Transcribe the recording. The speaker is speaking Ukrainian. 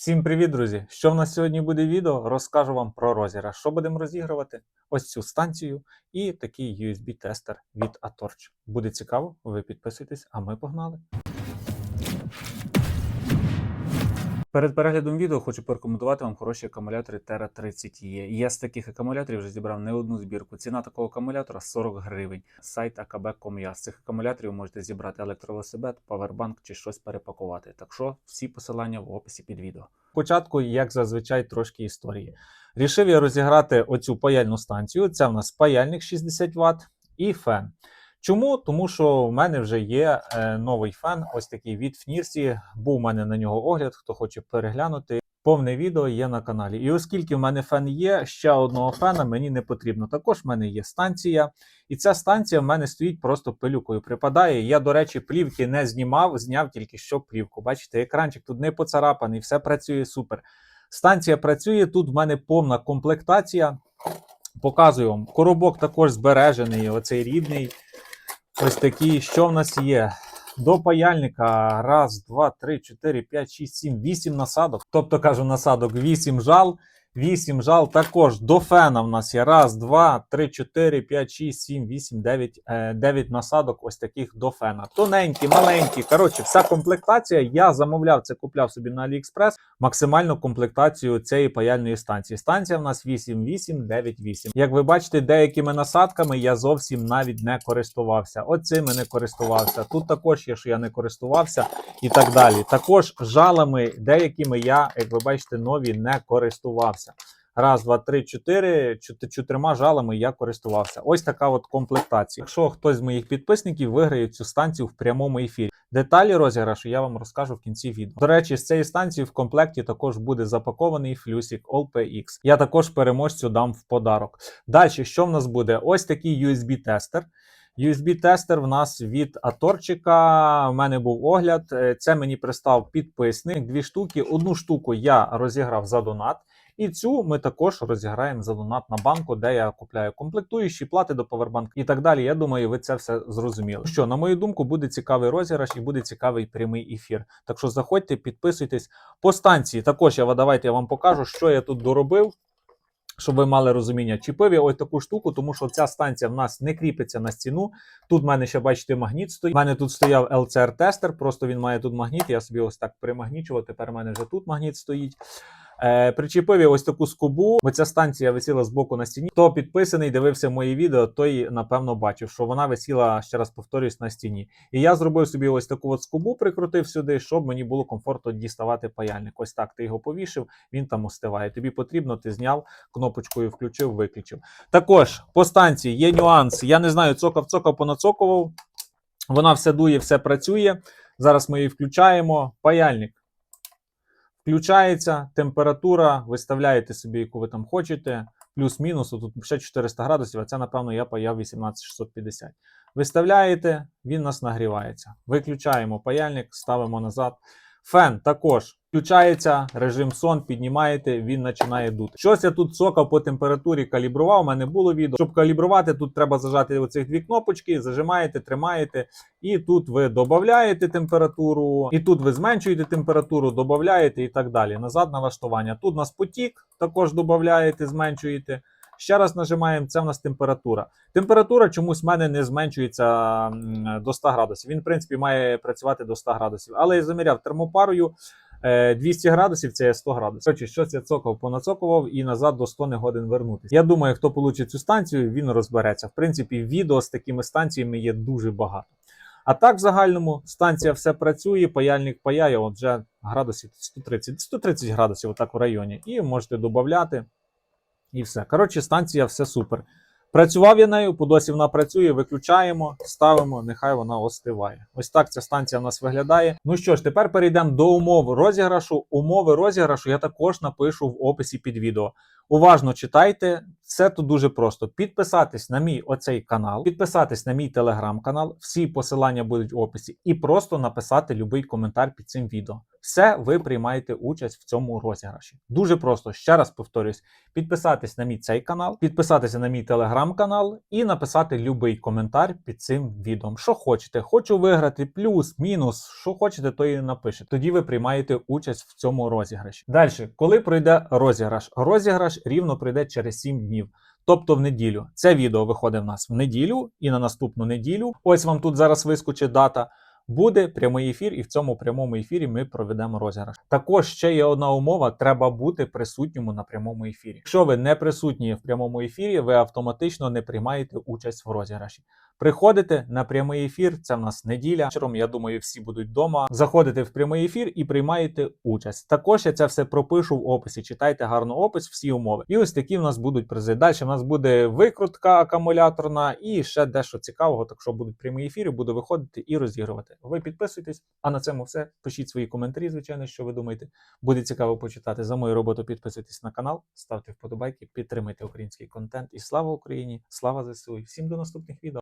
Всім привіт, друзі! Що в нас сьогодні буде відео? Розкажу вам про розіграш. Що будемо розігрувати? Ось цю станцію і такий USB-тестер від Atorch. Буде цікаво, ви підписуйтесь, а ми погнали. Перед переглядом відео хочу порекомендувати вам хороші акумулятори Terra 30 e Я з таких акумуляторів вже зібрав не одну збірку. Ціна такого акумулятора 40 гривень. Сайт akb.com.ua. З цих акумуляторів можете зібрати електровелосипед, павербанк чи щось перепакувати. Так що всі посилання в описі під відео. Спочатку, як зазвичай, трошки історії. Рішив я розіграти оцю паяльну станцію. Це в нас паяльник 60 Вт і фен. Чому? Тому що в мене вже є е, новий фен, ось такий від Фнірсі. Був у мене на нього огляд, хто хоче переглянути. Повне відео є на каналі. І оскільки в мене фен є, ще одного фена мені не потрібно. Також в мене є станція, і ця станція в мене стоїть просто пилюкою. Припадає. Я, до речі, плівки не знімав, зняв тільки що плівку. Бачите, екранчик тут не поцарапаний, все працює супер. Станція працює, тут в мене повна комплектація. Показую вам. Коробок також збережений, оцей рідний. Ось такі, що в нас є? До паяльника раз, два, три, чотири, п'ять, шість, сім, вісім насадок. Тобто кажу насадок, вісім жал. Вісім жал. Також до фена в нас є раз, два, три, чотири, п'ять, шість, сім, вісім, дев'ять, е, дев'ять насадок. Ось таких до фена. Тоненькі, маленькі. Коротше, вся комплектація. Я замовляв це, купляв собі на AliExpress. Максимальну комплектацію цієї паяльної станції. Станція в нас 8898. Як ви бачите, деякими насадками я зовсім навіть не користувався. Оцими не користувався. Тут також є, що я не користувався, і так далі. Також жалами, деякими я, як ви бачите, нові не користувався. Раз, два, три, чотири. Чот- Чотирма жалами я користувався. Ось така от комплектація. Якщо хтось з моїх підписників виграє цю станцію в прямому ефірі. Деталі розіграшу я вам розкажу в кінці відео. До речі, з цієї станції в комплекті також буде запакований флюсик OLPX. Я також переможцю дам в подарок. Далі, що в нас буде? Ось такий USB-тестер. USB-тестер в нас від Аторчика. У мене був огляд. Е, Це мені пристав підписник. Дві штуки. Одну штуку я розіграв за донат. І цю ми також розіграємо за донат на банку, де я купляю комплектуючі, плати до Powerbank і так далі. Я думаю, ви це все зрозуміли. Що, на мою думку, буде цікавий розіграш і буде цікавий прямий ефір. Так що заходьте, підписуйтесь. По станції також я давайте я вам покажу, що я тут доробив. Щоб ви мали розуміння, чіпив я ось таку штуку, тому що ця станція в нас не кріпиться на стіну. Тут в мене ще, бачите, магніт стоїть. У мене тут стояв LCR-тестер, просто він має тут магніт. Я собі ось так примагнічував. Тепер у мене вже тут магніт стоїть. Е, причепив ось таку скобу. Оця станція висіла з боку на стіні. Хто підписаний, дивився мої відео, той напевно бачив, що вона висіла, ще раз повторюсь, на стіні. І я зробив собі ось таку от скобу, прикрутив сюди, щоб мені було комфортно діставати паяльник. Ось так ти його повішив, він там остиває. Тобі потрібно, ти зняв кнопочкою, включив, виключив. Також по станції є нюанс. Я не знаю, цокав, цокав, понацокував. Вона все дує, все працює. Зараз ми її включаємо. Паяльник. Включається температура, виставляєте собі, яку ви там хочете, плюс-мінус, тут ще 400 градусів, а це, напевно, я паяв 18650. Виставляєте, він у нас нагрівається. Виключаємо паяльник, ставимо назад. Фен також включається, режим сон, піднімаєте, він починає дути. Щось я тут цокав по температурі, калібрував, у мене було відео. Щоб калібрувати, тут треба зажати оцих дві кнопочки, зажимаєте, тримаєте, і тут ви додаєте температуру, і тут ви зменшуєте температуру, додаєте і так далі. Назад налаштування. Тут у нас потік, також додаєте, зменшуєте. Ще раз нажимаємо, це в нас температура. Температура чомусь в мене не зменшується до 100 градусів. Він, в принципі, має працювати до 100 градусів. Але я заміряв термопарою. Е, 200 градусів це є 100 градусів. Коротше, щось я цокав, понацокував і назад до 100 не годин вернутися. Я думаю, хто получить цю станцію, він розбереться. В принципі, відео з такими станціями є дуже багато. А так, в загальному, станція все працює, паяльник паяє, от вже градусів 130, 130 градусів, отак в районі. І можете додати. І все. Коротше, станція все супер. Працював я нею, по досі вона працює, виключаємо, ставимо, нехай вона остиває. Ось так ця станція в нас виглядає. Ну що ж, тепер перейдемо до умов розіграшу. Умови розіграшу я також напишу в описі під відео. Уважно читайте. Все тут дуже просто. Підписатись на мій оцей канал, підписатись на мій телеграм-канал. Всі посилання будуть в описі, і просто написати будь-який коментар під цим відео. Все ви приймаєте участь в цьому розіграші. Дуже просто. Ще раз повторюсь: підписатись на мій цей канал, підписатися на мій телеграм-канал і написати будь-який коментар під цим відео. Що хочете, хочу виграти, плюс, мінус, що хочете, то і напишете. Тоді ви приймаєте участь в цьому розіграші. Далі, коли пройде розіграш? Розіграш рівно прийде через 7 днів. Тобто в неділю. Це відео виходить в нас в неділю і на наступну неділю. Ось вам тут зараз вискочить дата. Буде прямий ефір, і в цьому прямому ефірі ми проведемо розіграш. Також ще є одна умова: треба бути присутньому на прямому ефірі. Якщо ви не присутні в прямому ефірі, ви автоматично не приймаєте участь в розіграші. Приходите на прямий ефір, це в нас неділя. Вечором, я думаю, всі будуть вдома. Заходите в прямий ефір і приймаєте участь. Також я це все пропишу в описі. Читайте гарно опис, всі умови. І ось такі в нас будуть призи. Далі в нас буде викрутка акумуляторна і ще дещо цікавого. Так що будуть прямі ефіри, буду виходити і розігрувати. Ви підписуйтесь. А на цьому все. Пишіть свої коментарі, звичайно, що ви думаєте. Буде цікаво почитати за мою роботу. Підписуйтесь на канал, ставте вподобайки, підтримуйте український контент. І слава Україні! Слава ЗСУ! Всім до наступних відео.